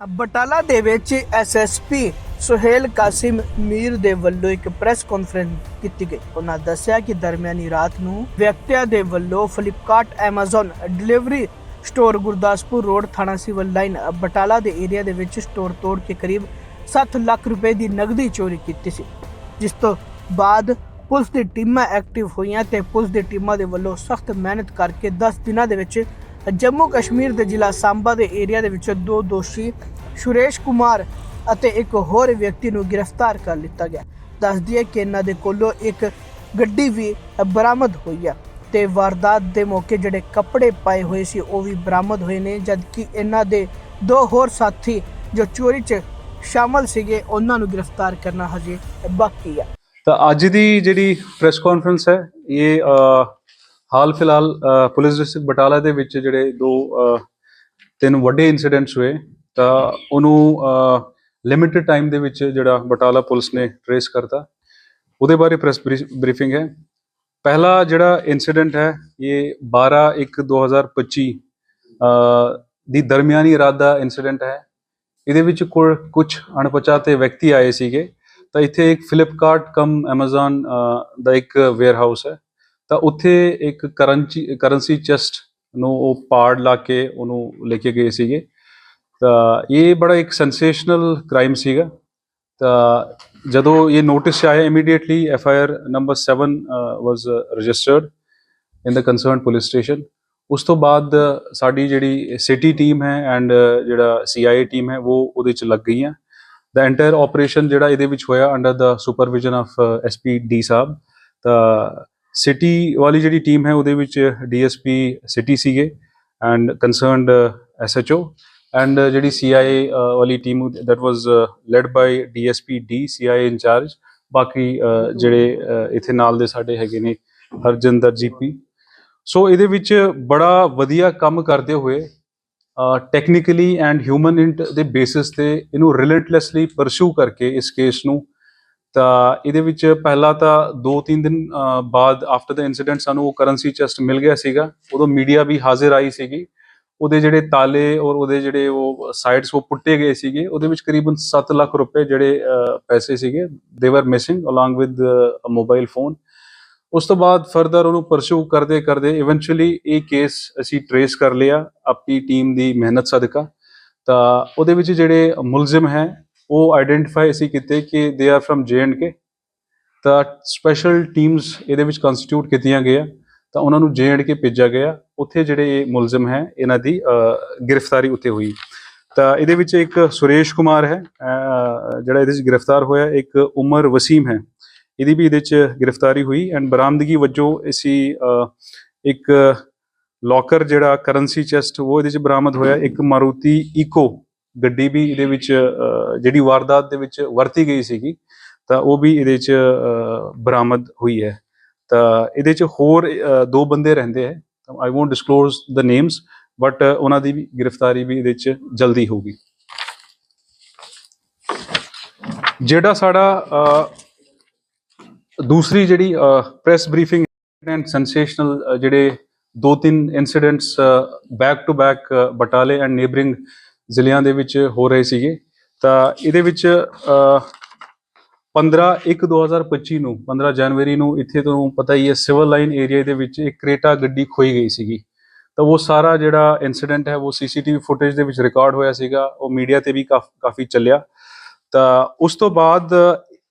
ਬਟਾਲਾ ਦੇ ਵਿੱਚ ਐਸਐਸਪੀ ਸੁਹੇਲ ਕਾਸਿਮ ਮੀਰ ਦੇ ਵੱਲੋਂ ਇੱਕ ਪ੍ਰੈਸ ਕਾਨਫਰੰਸ ਕੀਤੀ ਗਈ। ਉਹਨਾਂ ਦੱਸਿਆ ਕਿ ਦਰਮਿਆਨੀ ਰਾਤ ਨੂੰ ਵਿਅਕਤੀਆਂ ਦੇ ਵੱਲੋਂ Flipkart Amazon delivery store Gurdaspur road ਥਾਣਾ ਸਿਵਲ ਲਾਈਨ, ਬਟਾਲਾ ਦੇ ਏਰੀਆ ਦੇ ਵਿੱਚ ਸਟੋਰ ਤੋੜ ਕੇ ਕਰੀਬ 7 ਲੱਖ ਰੁਪਏ ਦੀ ਨਗਦੀ ਚੋਰੀ ਕੀਤੀ ਸੀ। ਜਿਸ ਤੋਂ ਬਾਅਦ ਪੁਲਿਸ ਦੀ ਟੀਮਾਂ ਐਕਟਿਵ ਹੋਈਆਂ ਤੇ ਪੁਲਿਸ ਦੀ ਟੀਮਾਂ ਦੇ ਵੱਲੋਂ ਸਖਤ ਮਿਹਨਤ ਕਰਕੇ 10 ਦਿਨਾਂ ਦੇ ਵਿੱਚ ਜੰਮੂ ਕਸ਼ਮੀਰ ਦੇ ਜ਼ਿਲ੍ਹਾ ਸਾਂਬਾ ਦੇ ਏਰੀਆ ਦੇ ਵਿੱਚ ਦੋ ਦੋਸ਼ੀ, ਸੁਰੇਸ਼ ਕੁਮਾਰ ਅਤੇ ਇੱਕ ਹੋਰ ਵਿਅਕਤੀ ਨੂੰ ਗ੍ਰਿਫਤਾਰ ਕਰ ਲਿੱਤਾ ਗਿਆ। ਦੱਸ ਦਈਏ ਕਿ ਇਹਨਾਂ ਦੇ ਕੋਲੋਂ ਇੱਕ ਗੱਡੀ ਵੀ ਬਰਾਮਦ ਹੋਈ ਹੈ ਤੇ ਵਾਰਦਾਤ ਦੇ ਮੌਕੇ ਜਿਹੜੇ ਕੱਪੜੇ ਪਾਏ ਹੋਏ ਸੀ, ਉਹ ਵੀ ਬਰਾਮਦ ਹੋਏ ਨੇ, ਜਦਕਿ ਇਹਨਾਂ ਦੇ ਦੋ ਹੋਰ ਸਾਥੀ ਜੋ ਚੋਰੀ 'ਚ ਸ਼ਾਮਲ ਸੀਗੇ, ਉਹਨਾਂ ਨੂੰ ਗ੍ਰਿਫਤਾਰ ਕਰਨਾ ਹਜੇ ਬਾਕੀ ਹੈ ਤਾਂ ਅੱਜ ਦੀ ਜਿਹੜੀ ਪ੍ਰੈਸ ਕਾਨਫਰੰਸ ਹੈ, ਇਹ ਹਾਲ ਫਿਲਹਾਲ ਪੁਲਿਸ ਡਿਸਟ੍ਰਿਕਟ ਬਟਾਲਾ ਦੇ ਵਿੱਚ ਜਿਹੜੇ ਦੋ ਤਿੰਨ ਵੱਡੇ ਇਨਸੀਡੈਂਟਸ ਹੋਏ ਤਾਂ ਉਹਨੂੰ ਲਿਮਿਟਿਡ ਟਾਈਮ ਦੇ ਵਿੱਚ ਜਿਹੜਾ ਬਟਾਲਾ ਪੁਲਿਸ ਨੇ ਟ੍ਰੇਸ ਕਰਤਾ। ਉਹਦੇ ਬਾਰੇ ਪ੍ਰੈਸ ਬਰੀਫਿੰਗ ਹੈ। ਪਹਿਲਾ ਜਿਹੜਾ ਇਨਸੀਡੈਂਟ ਹੈ ਇਹ 12 1 2025 ਅ, ਦੀ ਦਰਮਿਆਨੀ ਰਾਤ ਦਾ ਇਨਸੀਡੈਂਟ ਹੈ। ਇਹਦੇ ਵਿੱਚ ਕੁਝ ਅਣਪਛਾਤੇ ਵਿਅਕਤੀ ਆਏ ਸੀਗੇ। ਤਾਂ ਇੱਥੇ ਇੱਕ ਫਲਿੱਪਕਾਰਟ ਕਮ Amazon ਦਾ ਇੱਕ ਵੇਅਰ ਹਾਊਸ ਹੈ। ਤਾਂ ਉੱਥੇ ਇੱਕ ਕਰੰਸੀ ਕਰੰਸੀ ਚੈਸਟ ਨੂੰ ਉਹ ਪਾੜ ਲਾ ਕੇ ਉਹਨੂੰ ਲੈ ਕੇ ਗਏ ਸੀਗੇ। ਤਾਂ ਇਹ ਬੜਾ ਇੱਕ ਸੈਂਸੇਸ਼ਨਲ ਕ੍ਰਾਈਮ ਸੀਗਾ। ਤਾਂ ਜਦੋਂ ਇਹ ਨੋਟਿਸ ਆਇਆ immediately F I R number 7 was registered in the concerned police station ਉਸ ਤੋਂ ਬਾਅਦ ਸਾਡੀ ਜਿਹੜੀ ਸਿਟੀ ਟੀਮ ਹੈ ਐਂਡ ਜਿਹੜਾ ਸੀਆਈਏ ਟੀਮ ਹੈ, ਉਹ ਉਹਦੇ ਚ ਲੱਗ ਗਈਆਂ। ਦਾ ਐਂਟਾਇਰ ਆਪਰੇਸ਼ਨ ਜਿਹੜਾ ਇਹਦੇ ਵਿੱਚ ਹੋਇਆ under the supervision of SP D sahib. ਤਾਂ ਸਿਟੀ ਵਾਲੀ ਜਿਹੜੀ ਟੀਮ ਹੈ ਉਹਦੇ ਵਿੱਚ ਡੀਐਸਪੀ ਸਿਟੀ ਸੀਗੇ ਐਂਡ ਕੰਸਰਨਡ ਐਸਐਚਓ ਐਂਡ ਜਿਹੜੀ ਸੀਆਈਏ uh, ਵਾਲੀ team that was led by DSP D CIA incharge ਬਾਕੀ uh, ਜਿਹੜੇ ਅਹ, ਇੱਥੇ ਨਾਲ ਦੇ ਸਾਡੇ ਹੈਗੇ ਨੇ ਹਰਜਿੰਦਰ ਜੀਪੀ ਸੋ ਇਹਦੇ ਵਿੱਚ ਬੜਾ ਵਧੀਆ ਕੰਮ ਕਰਦੇ ਹੋਏ ਟੈਕਨੀਕਲੀ ਐਂਡ ਹਿਊਮਨ ਇੰਟ ਦੇ ਬੇਸਿਸ ਤੇ ਇਹਨੂੰ ਰਿਲੈਂਟਲੈਸਲੀ ਪਰਸੂ ਕਰਕੇ ਇਸ ਕੇਸ ਨੂੰ ਤਾਂ ਇਹਦੇ ਵਿੱਚ ਪਹਿਲਾ ਤਾਂ 2-3 ਦਿਨ ਬਾਅਦ ਆਫਟਰ ਦਾ ਇਨਸੀਡੈਂਟ ਸਾਨੂੰ ਉਹ ਕਰੰਸੀ ਚੈਸਟ ਮਿਲ ਗਿਆ ਸੀਗਾ। ਉਦੋਂ ਮੀਡੀਆ ਵੀ ਹਾਜ਼ਰ ਆਈ ਸੀਗੀ। ਉਹਦੇ ਜਿਹੜੇ ਤਾਲੇ ਔਰ ਉਹਦੇ ਜਿਹੜੇ ਉਹ ਸਾਈਡਸ ਉਹ ਪੁੱਟੇ ਗਏ ਸੀਗੇ। ਉਹਦੇ ਵਿੱਚ ਕਰੀਬਨ 7 ਲੱਖ ਰੁਪਏ ਜਿਹੜੇ ਪੈਸੇ ਸੀਗੇ। They were missing along with a mobile phone ਉਸ ਤੋਂ ਬਾਅਦ ਫਰਦਰ ਉਹਨੂੰ ਪਰਸੂ ਕਰਦੇ ਕਰਦੇ ਇਵੈਂਚੁਅਲੀ ਇਹ ਕੇਸ ਅਸੀਂ ਟਰੇਸ ਕਰ ਲਿਆ ਆਪਣੀ ਟੀਮ ਦੀ ਮਿਹਨਤ ਸਦਕਾ। ਤਾਂ ਉਹਦੇ ਵਿੱਚ ਜਿਹੜੇ ਮੁਲਜ਼ਮ ਹੈ ਉਹ ਆਇਡੈਂਟੀਫਾਈ ਅਸੀਂ ਕੀਤੇ ਕਿ ਦੇ ਆਰ ਫਰਮ ਕੇ ਤਾਂ ਸਪੈਸ਼ਲ ਟੀਮਸ ਇਹਦੇ ਵਿੱਚ ਕਨਸਟੀਟਿਊਟ ਕੀਤੀਆਂ ਗਈਆਂ, ਤਾਂ ਉਹਨਾਂ ਨੂੰ ਜੇ ਐਂਡ ਕੇ ਭੇਜਿਆ ਗਿਆ। ਉੱਥੇ ਜਿਹੜੇ ਇਹ ਮੁਲਜ਼ਮ ਹੈ, ਇਹਨਾਂ ਦੀ ਗ੍ਰਿਫਤਾਰੀ ਉੱਤੇ ਹੋਈ। ਤਾਂ ਇਹਦੇ ਵਿੱਚ ਇੱਕ ਸੁਰੇਸ਼ ਕੁਮਾਰ ਹੈ ਜਿਹੜਾ ਇਹਦੇ ਵਿੱਚ ਗ੍ਰਿਫਤਾਰ ਹੋਇਆ, ਇੱਕ ਉਮਰ ਵਸੀਮ ਹੈ। ਇਹਦੀ ਵੀ ਇਹਦੇ ਚ ਗ੍ਰਿਫਤਾਰੀ ਹੋਈ ਐਂਡ ਬਰਾਮਦਗੀ ਵਜੋਂ ਅਸੀਂ ਇੱਕ ਲੋਕਰ ਜਿਹੜਾ ਕਰੰਸੀ ਚੈਸਟ ਉਹ ਇਹਦੇ ਚ ਬਰਾਮਦ ਹੋਇਆ। ਇੱਕ ਮਾਰੂਤੀ ਈਕੋ ਗੱਡੀ ਵੀ ਇਹਦੇ ਵਿੱਚ ਜਿਹੜੀ ਵਾਰਦਾਤ ਦੇ ਵਿੱਚ ਵਰਤੀ ਗਈ ਸੀਗੀ, ਤਾਂ ਉਹ ਵੀ ਇਹਦੇ ਚ ਬਰਾਮਦ ਹੋਈ ਹੈ। ਤਾਂ ਇਹਦੇ ਚ ਹੋਰ ਦੋ ਬੰਦੇ ਰਹਿੰਦੇ ਹੈ। I won't disclose the names but ਉਹਨਾਂ ਦੀ ਵੀ ਗ੍ਰਿਫਤਾਰੀ ਵੀ ਇਹਦੇ ਚ ਜਲਦੀ ਹੋਊਗੀ। ਜਿਹੜਾ ਸਾਡਾ ਦੂਸਰੀ ਜਿਹੜੀ ਪ੍ਰੈਸ ਬਰੀਫਿੰਗ ਐਂਡ ਸੈਂਸੇਸ਼ਨਲ ਜਿਹੜੇ ਦੋ ਤਿੰਨ ਇਨਸੀਡੈਂਟਸ ਬੈਕ ਟੂ ਬੈਕ ਬਟਾਲੇ ਐਂਡ ਨੇਬਰਿੰਗ ਜ਼ਿਲ੍ਹਿਆਂ ਦੇ ਵਿੱਚ ਹੋ ਰਹੇ ਸੀਗੇ। ਤਾਂ ਇਹਦੇ ਵਿੱਚ ਅਹ, 15 1 2025 ਨੂੰ 15 ਜਨਵਰੀ ਨੂੰ ਇੱਥੇ ਤੁਹਾਨੂੰ ਪਤਾ ਹੀ ਹੈ ਸਿਵਲ ਲਾਈਨ ਏਰੀਆ ਦੇ ਵਿੱਚ ਇੱਕ ਕ੍ਰੇਟਾ ਗੱਡੀ ਖੋਈ ਗਈ ਸੀਗੀ। ਤਾਂ ਉਹ ਸਾਰਾ ਜਿਹੜਾ ਇਨਸੀਡੈਂਟ ਹੈ ਉਹ ਸੀਸੀਟੀਵੀ ਫੁਟੇਜ ਦੇ ਵਿੱਚ ਰਿਕਾਰਡ ਹੋਇਆ ਸੀਗਾ ਉਹ ਮੀਡੀਆ ਤੇ ਵੀ ਕਾਫ- ਕਾਫੀ ਚੱਲਿਆ। ਤਾਂ ਉਸ ਤੋਂ ਬਾਅਦ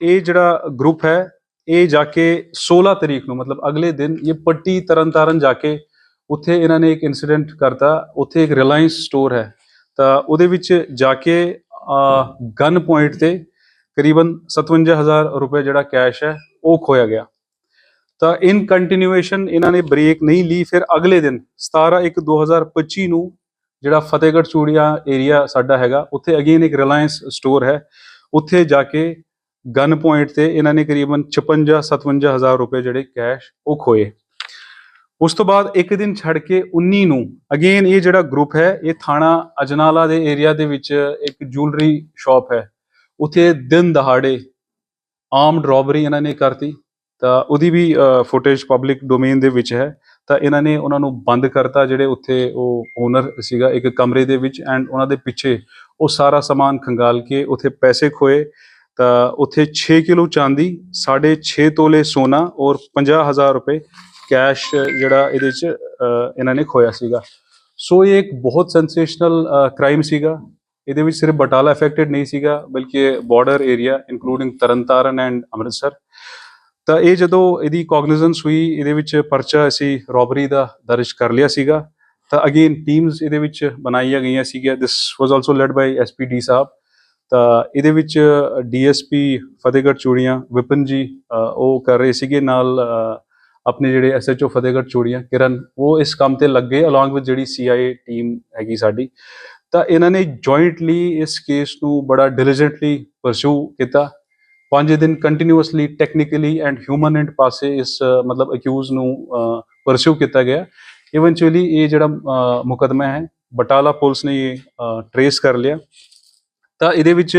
ਇਹ ਜਿਹੜਾ ਗਰੁੱਪ ਹੈ ਇਹ ਜਾ ਕੇ 16 ਤਰੀਕ ਨੂੰ ਮਤਲਬ ਅਗਲੇ ਦਿਨ ਇਹ ਪੱਟੀ ਤਰਨਤਾਰਨ ਜਾ ਕੇ ਉੱਥੇ ਇਹਨਾਂ ਨੇ ਇੱਕ ਇਨਸੀਡੈਂਟ ਕਰਤਾ। ਉੱਥੇ ਇੱਕ ਰਿਲਾਇੰਸ ਸਟੋਰ ਹੈ। ਤਾਂ ਉਹਦੇ ਵਿੱਚ ਜਾ ਕੇ ਗਨ ਪੁਆਇੰਟ ਤੇ ਕਰੀਬਨ 57000 ਰੁਪਏ ਜਿਹੜਾ ਕੈਸ਼ ਹੈ, ਉਹ ਖੋਇਆ ਗਿਆ। ਤਾਂ ਇਨ ਕੰਟੀਨਿਊਏਸ਼ਨ ਇਹਨਾਂ ਨੇ ਬ੍ਰੇਕ ਨਹੀਂ ਲਈ, ਫਿਰ ਅਗਲੇ ਦਿਨ 17 1 2025 ਨੂੰ ਜਿਹੜਾ ਫਤਿਹਗੜ੍ਹ ਚੂੜੀਆਂ ਏਰੀਆ ਸਾਡਾ ਹੈਗਾ, ਉੱਥੇ ਅਗੇਨ ਇੱਕ ਰਿਲਾਇੰਸ ਸਟੋਰ ਹੈ। ਉੱਥੇ ਜਾ ਕੇ ਗਨ ਪੁਆਇੰਟ ਤੇ ਇਹਨਾਂ ਨੇ ਕਰੀਬਨ 56 57000 ਰੁਪਏ ਜਿਹੜੇ ਕੈਸ਼ ਉਹ ਖੋਏ ਉਸ ਤੋਂ ਬਾਅਦ ਇੱਕ ਦਿਨ ਛੱਡ ਕੇ 19 ਨੂੰ ਅਗੇਨ ਇਹ ਜਿਹੜਾ ਗਰੁੱਪ ਹੈ, ਇਹ ਥਾਣਾ ਅਜਨਾਲਾ ਦੇ ਏਰੀਆ ਦੇ ਵਿੱਚ ਇੱਕ ਜੁਐਲਰੀ ਸ਼ਾਪ ਹੈ। ਉੱਥੇ ਦਿਨ ਦਹਾੜੇ ਆਰਮਡ ਰੋਬਰੀ ਇਹਨਾਂ ਨੇ ਕਰਤੀ। ਤਾਂ ਉਹਦੀ ਵੀ ਫੁਟੇਜ ਪਬਲਿਕ ਡੋਮੇਨ ਦੇ ਵਿੱਚ ਹੈ। ਤਾਂ ਇਹਨਾਂ ਨੇ ਉਹਨਾਂ ਨੂੰ ਬੰਦ ਕਰਤਾ ਜਿਹੜੇ ਉੱਥੇ ਉਹ ਓਨਰ ਸੀਗਾ ਇੱਕ ਕਮਰੇ ਦੇ ਵਿੱਚ ਐਂਡ ਉਹਨਾਂ ਦੇ ਪਿੱਛੇ ਉਹ ਸਾਰਾ ਸਮਾਨ ਖੰਗਾਲ ਕੇ ਉੱਥੇ ਪੈਸੇ ਖੋਏ। ਤਾਂ ਉੱਥੇ 6 ਕਿਲੋ ਚਾਂਦੀ 6.5 ਤੋਲੇ ਸੋਨਾ ਔਰ 50000 ਰੁਪਏ ਕੈਸ਼ ਜਿਹੜਾ ਇਹਦੇ ਚ ਇਹਨਾਂ ਨੇ ਖੋਇਆ ਸੀਗਾ। ਸੋ ਇਹ ਇੱਕ ਬਹੁਤ ਸੈਂਸੇਸ਼ਨਲ ਕ੍ਰਾਈਮ ਸੀਗਾ। ਇਹਦੇ ਵਿੱਚ ਸਿਰਫ ਬਟਾਲਾ ਅਫੈਕਟਡ ਨਹੀਂ ਸੀਗਾ, ਬਲਕਿ border area including Tarn Taran and Amritsar. ਤਾਂ ਇਹ ਜਦੋਂ ਇਹਦੀ ਕੌਗਨੀਜ਼ੈਂਸ ਹੋਈ, ਇਹਦੇ ਵਿੱਚ ਪਰਚਾ ਅਸੀਂ ਰੋਬਰੀ ਦਾ ਦਰਜ ਕਰ ਲਿਆ ਸੀਗਾ। ਤਾਂ ਅਗੇਨ ਟੀਮਸ ਇਹਦੇ ਵਿੱਚ ਬਣਾਈਆਂ ਗਈਆਂ ਸੀਗੀਆਂ। This was also led by SPD sahib. ਤਾਂ ਇਹਦੇ ਵਿੱਚ ਡੀਐਸਪੀ ਫਤਿਹਗੜ੍ਹ ਚੂੜੀਆਂ, ਵਿਪਨ ਜੀ ਉਹ ਕਰ ਰਹੇ ਸੀਗੇ ਨਾਲ ਆਪਣੇ ਜਿਹੜੇ ਐਸਐਚਓ ਫਤਿਹਗੜ੍ਹ ਚੂੜੀਆਂ ਕਿਰਨ ਉਹ ਇਸ ਕੰਮ ਤੇ ਲੱਗੇ ਅਲੋਂਗ ਵਿਦ ਜਿਹੜੀ ਸੀਆਈਏ ਟੀਮ ਹੈਗੀ ਸਾਡੀ। ਤਾਂ ਇਹਨਾਂ ਨੇ ਜੁਆਇੰਟਲੀ ਇਸ ਕੇਸ ਨੂੰ ਬੜਾ ਡਿਲੀਜੈਂਟਲੀ ਪਰਸੂ ਕੀਤਾ। ਪੰਜ ਦਿਨ continuously technically and human and ਪਾਸੇ ਇਸ ਮਤਲਬ ਅਕਿਊਜ਼ ਨੂੰ ਪਰਸੂ ਕੀਤਾ ਗਿਆ। ਇਵੈਂਚੁਅਲੀ ਇਹ ਜਿਹੜਾ ਅ, ਮੁਕੱਦਮਾ ਹੈ ਬਟਾਲਾ ਪੁਲਿਸ ਨੇ ਇਹ ਟਰੇਸ ਕਰ ਲਿਆ। ਤਾਂ ਇਹਦੇ ਵਿੱਚ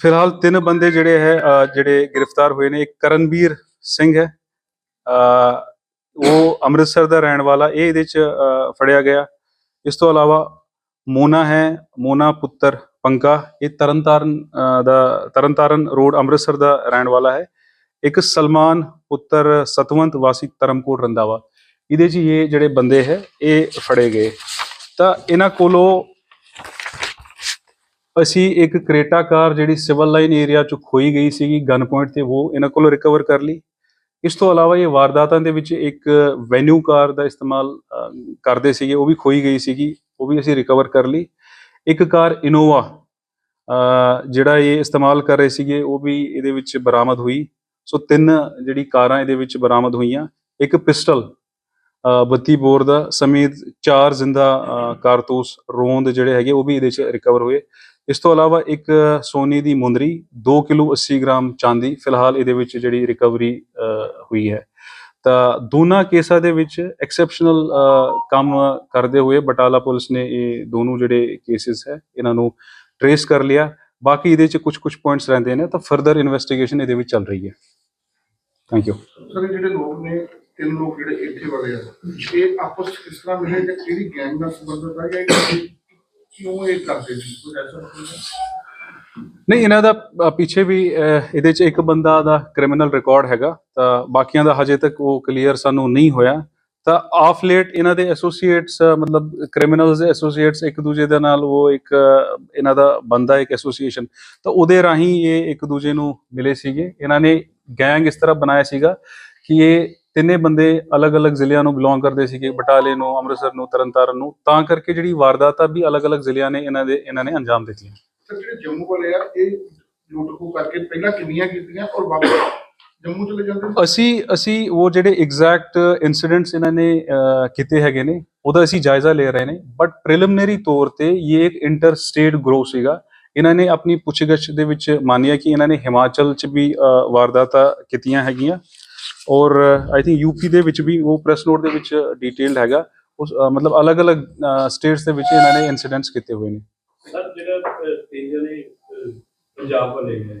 ਫਿਲਹਾਲ ਤਿੰਨ ਬੰਦੇ ਜਿਹੜੇ ਹੈ ਜਿਹੜੇ ਗ੍ਰਿਫਤਾਰ ਹੋਏ ਨੇ। ਇੱਕ ਕਰਨਵੀਰ ਸਿੰਘ ਹੈ ਉਹ ਅੰਮ੍ਰਿਤਸਰ ਦਾ ਰਹਿਣ ਵਾਲਾ ਇਹ ਇਹਦੇ ਚ ਫੜਿਆ ਗਿਆ। ਇਸ ਤੋਂ ਇਲਾਵਾ ਮੋਨਾ ਹੈ ਮੋਨਾ ਪੁੱਤਰ ਪੰਕਾ ਇਹ ਤਰਨਤਾਰਨ ਅ, ਦਾ ਤਰਨਤਾਰਨ ਰੋਡ ਅੰਮ੍ਰਿਤਸਰ ਦਾ ਰਹਿਣ ਵਾਲਾ ਹੈ। ਇੱਕ ਸਲਮਾਨ ਪੁੱਤਰ ਸਤਵੰਤ ਵਾਸੀ ਧਰਮਕੋਟ ਰੰਦਾਵਾ ਇਹਦੇ 'ਚ ਇਹ ਜਿਹੜੇ ਬੰਦੇ ਹੈ ਇਹ ਫੜੇ ਗਏ। ਤਾਂ ਇਹਨਾਂ ਕੋਲੋਂ ਅਸੀਂ ਇੱਕ ਕ੍ਰੇਟਾ ਕਾਰ ਜਿਹੜੀ ਸਿਵਲ ਲਾਈਨ ਏਰੀਆ 'ਚ ਖੋਈ ਗਈ ਸੀਗੀ ਗਨ ਪੁਆਇੰਟ ਤੇ ਉਹ ਇਹਨਾਂ ਕੋਲੋਂ ਰਿਕਵਰ ਕਰ ਲਈ। ਇਸ ਤੋਂ ਇਲਾਵਾ ਇਹ ਵਾਰਦਾਤਾਂ ਦੇ ਵਿੱਚ ਇੱਕ ਵੈਨਿਊ ਕਾਰ ਦਾ ਇਸਤੇਮਾਲ ਕਰਦੇ ਸੀਗੇ ਉਹ ਵੀ ਖੋਈ ਗਈ ਸੀਗੀ ਉਹ ਵੀ ਅਸੀਂ ਰਿਕਵਰ ਕਰ ਲਈ। ਇੱਕ ਕਾਰ ਇਨੋਵਾ ਜਿਹੜਾ ਇਹ ਇਸਤੇਮਾਲ ਕਰ ਰਹੇ ਸੀਗੇ ਉਹ ਵੀ ਇਹਦੇ ਵਿੱਚ ਬਰਾਮਦ ਹੋਈ। ਸੋ ਤਿੰਨ ਜਿਹੜੀ ਕਾਰਾਂ ਇਹਦੇ ਵਿੱਚ ਬਰਾਮਦ ਹੋਈਆਂ। ਇੱਕ ਪਿਸਟਲ ਅ, 32 ਬੋਰ ਦਾ ਸਮੇਤ ਚਾਰ ਜ਼ਿੰਦਾ ਕਾਰਤੂਸ ਰੋਂਦ ਜਿਹੜੇ ਹੈਗੇ ਉਹ ਵੀ ਇਹਦੇ ਚ ਰਿਕਵਰ ਹੋਏ। ਇਸ ਤੋਂ ਇਲਾਵਾ ਇੱਕ ਸੋਨੇ ਦੀ ਮੁੰਦਰੀ 2 ਕਿਲੋ 80 ਗ੍ਰਾਮ ਚਾਂਦੀ, ਫਿਲਹਾਲ ਇਹਦੇ ਵਿੱਚ ਜਿਹੜੀ ਰਿਕਵਰੀ ਹੋਈ ਹੈ। ਤਾਂ ਦੋਨਾਂ ਕੇਸਾਂ ਦੇ ਵਿੱਚ ਐਕਸੈਪਸ਼ਨਲ ਕੰਮ ਕਰਦੇ ਹੋਏ ਬਟਾਲਾ ਪੁਲਿਸ ਨੇ ਇਹ ਦੋਨੋਂ ਜਿਹੜੇ ਕੇਸਿਸ ਹੈ, ਇਹਨਾਂ ਨੂੰ ਟਰੇਸ ਕਰ ਲਿਆ। ਬਾਕੀ ਇਹਦੇ ਚ ਕੁਝ ਕੁਝ ਪੁਆਇੰਟਸ ਰਹਿੰਦੇ ਨੇ, ਤਾਂ ਫਰਦਰ ਇਨਵੈਸਟੀਗੇਸ਼ਨ ਇਹਦੇ ਵਿੱਚ ਚੱਲ ਰਹੀ ਹੈ। ਥੈਂਕ ਯੂ ਸਰ, ਜਿਹੜੇ ਲੋਕ ਨੇ, ਤਿੰਨ ਲੋਕ ਜਿਹੜੇ ਇੱਥੇ ਵੜੇ ਆ, ਇਹ ਆਪਸ 'ਚ ਕਿਸ ਤਰ੍ਹਾਂ ਮਿਲੇ ਜਾਂ ਕਿਹੜੀ ਗੈਂਗ ਨਾਲ ਸੰਬੰਧਿਤ ਆ ਜਾਂ ਕਿਉਂ ਇਹ ਕਰਦੇ ਸੀ? ਕੋਈ ਐਸਾ ਮਤਲਬ ਨਹੀਂ? ਇਹਨਾਂ ਦਾ ਅ, ਪਿੱਛੇ ਵੀ ਅ, ਇਹਦੇ ਚ ਇੱਕ ਬੰਦਾ ਦਾ ਕ੍ਰਿਮੀਨਲ ਰਿਕਾਰਡ ਹੈਗਾ ਤਾਂ ਬਾਕੀਆਂ ਦਾ ਹਜੇ ਤੱਕ ਉਹ ਕਲੀਅਰ ਸਾਨੂੰ ਨਹੀਂ ਹੋਇਆ। ਤਾਂ ਆਫ ਲੇਟ ਇਹਨਾਂ ਦੇ ਐਸੋਸੀਏਟਸ ਮਤਲਬ ਕ੍ਰਿਮੀਨਲਸ ਦੇ ਐਸੋਸੀਏਟਸ ਇੱਕ ਦੂਜੇ ਦੇ ਨਾਲ ਉਹ ਇੱਕ ਅ, ਇਹਨਾਂ ਦਾ ਬੰਦਾ ਇੱਕ ਐਸੋਸੀਏਸ਼ਨ ਤਾਂ ਉਹਦੇ ਰਾਹੀਂ ਇਹ ਇੱਕ ਦੂਜੇ ਨੂੰ ਮਿਲੇ ਸੀਗੇ। ਇਹਨਾਂ ਨੇ ਗੈਂਗ ਇਸ ਤਰ੍ਹਾਂ ਬਣਾਇਆ ਸੀਗਾ ਕਿ ਇਹ ਤਿੰਨੇ ਬੰਦੇ ਅਲੱਗ-ਅਲੱਗ ਜ਼ਿਲ੍ਹਿਆਂ ਨੂੰ ਬਿਲੋਂਗ ਕਰਦੇ ਸੀਗੇ ਬਟਾਲੇ ਨੂੰ ਅੰਮ੍ਰਿਤਸਰ ਨੂੰ ਤਰਨਤਾਰਨ ਨੂੰ ਤਾਂ ਕਰਕੇ ਜਿਹੜੀ ਵਾਰਦਾਤਾਂ ਵੀ ਅਲੱਗ-ਅਲੱਗ ਜ਼ਿਲ੍ਹਿਆਂ ਨੇ ਇਹਨਾਂ ਦੇ ਇਹਨਾਂ ਨੇ ਅੰਜਾਮ ਦਿੱਤੀਆਂ। ਸਰ ਜਿਹੜੇ ਜੰਮੂ ਵਾਲੇ ਆ ਇਹ ਲੁੱਟ ਖੋ ਕਰਕੇ ਪਹਿਲਾਂ ਕਿੰਨੀਆਂ ਕੀਤੀਆਂ ਔਰ ਵਾਪਸ ਜੰਮੂ ਚਲੇ ਜਾਂਦੇ? ਅਸੀਂ ਅਸੀਂ ਉਹ ਜਿਹੜੇ ਐਗਜ਼ੈਕਟ ਇਨਸੀਡੈਂਟਸ ਇਹਨਾਂ ਨੇ ਕੀਤੇ ਹੈਗੇ ਨੇ ਉਹਦਾ ਅਸੀਂ ਜਾਇਜ਼ਾ ਲੈ ਰਹੇ ਨੇ ਬਟ ਪ੍ਰੀਲਿਮਿਨਰੀ ਤੌਰ ਤੇ ਇਹ ਇੱਕ ਇੰਟਰ ਸਟੇਟ ਗਰੋ ਸੀਗਾ। ਇਹਨਾਂ ਨੇ ਆਪਣੀ ਪੁੱਛਗਿੱਛ ਦੇ ਵਿੱਚ ਮੰਨਿਆ ਕਿ ਇਹਨਾਂ ਨੇ ਹਿਮਾਚਲ 'ਚ ਵੀ ਵਾਰਦਾਤਾਂ ਕੀਤੀਆਂ ਹੈਗੀਆਂ। ਔਰ ਆਈ ਥਿੰਕ ਯੂਪੀ ਦੇ ਵਿੱਚ ਵੀ ਉਹ ਪ੍ਰੈਸ ਨੋਟ ਦੇ ਵਿੱਚ ਡਿਟੇਲਡ ਹੈਗਾ। ਉਸ ਮਤਲਬ ਅਲੱਗ-ਅਲੱਗ ਸਟੇਟਸ ਦੇ ਵਿੱਚ ਇਹਨਾਂ ਨੇ ਇਨਸੀਡੈਂਟਸ ਕੀਤੇ ਹੋਏ ਨੇ। ਸਰ ਜਿਹੜਾ ਜਣੇ ਅਹ, ਪੰਜਾਬ ਵਾਲੇ ਦੇ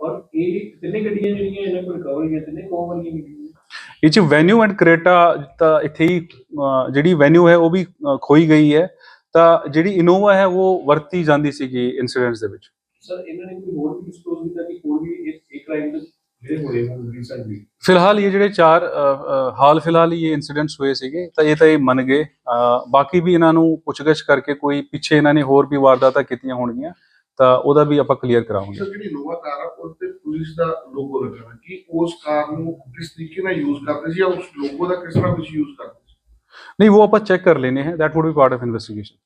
ਔਰ ਇਹ ਤਿੰਨੇ ਗੱਡੀਆਂ ਜਿਹੜੀਆਂ ਇਹਨਾਂ ਕੋਲ ਰਿਕਵਰ ਹੋਈਆਂ ਤਿੰਨੇ ਕੌਮ ਵਾਲੀਆਂ ਗੱਡੀਆਂ ਇਹ ਚ ਵੈਨਿਊ ਐਂਡ ਕ੍ਰੇਟਾ ਤਾਂ ਇੱਥੇ ਹੀ ਜਿਹੜੀ ਵੈਨਿਊ ਹੈ ਉਹ ਵੀ ਖੋਈ ਗਈ ਹੈ। ਤਾਂ ਜਿਹੜੀ ਇਨੋਵਾ ਹੈ ਉਹ ਵਰਤੀ ਜਾਂਦੀ ਸੀਗੀ ਇਨਸੀਡੈਂਟਸ ਦੇ ਵਿੱਚ। ਸਰ ਇਹਨਾਂ ਨੇ ਕੋਈ ਹੋਰ ਵੀ ਡਿਸਕਲੋਜ਼ ਕੀਤਾ ਕਿ ਹੋਰ ਵੀ ਇਹ ਇੱਕ ਕ੍ਰਾਈਮ ਦੇ ਫਿਲਹਾਲ ਇਹ ਜਿਹੜੇ ਚਾਰ ਹਾਲ ਫਿਲਹਾਲ ਇਹ ਇਨਸੀਡੈਂਟਸ ਹੋਏ ਸੀਗੇ ਤਾਂ ਇਹ ਤਾਂ ਇਹ ਮੰਨ ਗਏ। ਬਾਕੀ ਵੀ ਇਹਨਾਂ ਨੂੰ ਪੁੱਛਗਿੱਛ ਕਰਕੇ ਕੋਈ ਪਿੱਛੇ ਇਹਨਾਂ ਨੇ ਹੋਰ ਵੀ ਵਾਰਦਾਤਾਂ ਕੀਤੀਆਂ ਹੋਣਗੀਆਂ ਤਾਂ ਉਹਦਾ ਵੀ ਆਪਾਂ ਕਲੀਅਰ ਕਰਾਵਾਂਗੇ। ਸਰ ਜਿਹੜੀ ਨੋਵਾ ਕਾਰ ਆ ਉਸ ਤੇ ਪੁਲਿਸ ਦਾ ਲੋਗੋ ਲੱਗਾ ਹੋਇਆ। ਕਿ ਉਸ ਕਾਰ ਨੂੰ ਕਿਸ ਤਰੀਕੇ ਨਾਲ ਯੂਜ਼ ਕਰਦੇ ਸੀ ਜਾਂ ਉਸ ਲੋਗੋ ਦਾ ਕਿਸ ਤਰ੍ਹਾਂ ਕੁਝ ਯੂਜ਼ ਕਰਦੇ ਸੀ? ਨਹੀਂ ਉਹ ਆਪਾਂ ਚੈੱਕ ਕਰ ਲੈਨੇ ਹੈ। That would be part of investigation